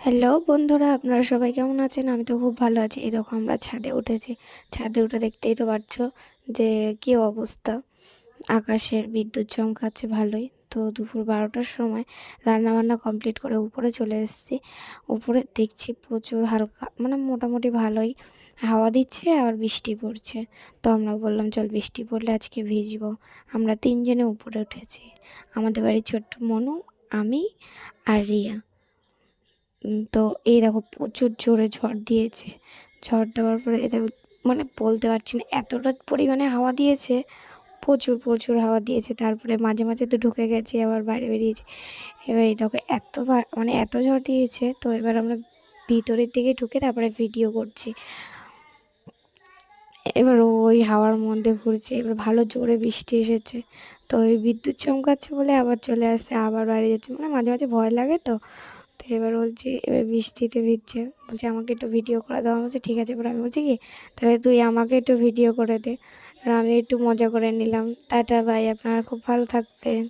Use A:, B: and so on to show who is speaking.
A: Hello বন্ধুরা, আপনারা সবাই কেমন আছেন? আমি তো খুব ভালো আছি। এই দেখো আমরা ছাদে উঠেছি। ছাদে উঠে দেখতেই তো পারছ যে কী অবস্থা। আকাশের বিদ্যুৎ চমকাচ্ছে ভালোই। তো দুপুর বারোটার সময় রান্নাবান্না কমপ্লিট করে উপরে চলে এসেছি। উপরে দেখছি প্রচুর হালকা মানে মোটামুটি ভালোই হাওয়া দিচ্ছে আর বৃষ্টি পড়ছে। তো আমরা বললাম, চল বৃষ্টি পড়লে আজকে ভিজবো। আমরা তিনজনে উপরে উঠেছি। আমাদের বাড়ির ছোট্ট মনু, আমি আর রিয়া। তো এই দেখো প্রচুর জোরে ঝড় দিয়েছে। ঝড় দেওয়ার পরে এটা মানে বলতে পারছি না, এতটা পরিমাণে হাওয়া দিয়েছে, প্রচুর প্রচুর হাওয়া দিয়েছে। তারপরে মাঝে মাঝে তো ঢুকে গেছে, আবার বাইরে বেরিয়েছে। এবার এই দেখো এত মানে এত ঝড় দিয়েছে, তো এবার আমরা ভিতরের দিকে ঢুকে তারপরে ভিডিও করছি। এবার ওই হাওয়ার মধ্যে ঘুরছে, এবার ভালো জোরে বৃষ্টি এসেছে। তো ওই বিদ্যুৎ চমকাচ্ছে বলে আবার চলে আসছে, আবার বাড়ি যাচ্ছে মানে মাঝে মাঝে ভয় লাগে তো। এবার বলছি, এবার বৃষ্টিতে ভিজছে। বলছে, আমাকে একটু ভিডিও করে দেওয়া বলছে, ঠিক আছে। এবার আমি বলছি কি, তাহলে তুই আমাকে একটু ভিডিও করে দে। আর আমি একটু মজা করে নিলাম। টাটা বাই আপনারা খুব ভালো থাকবেন।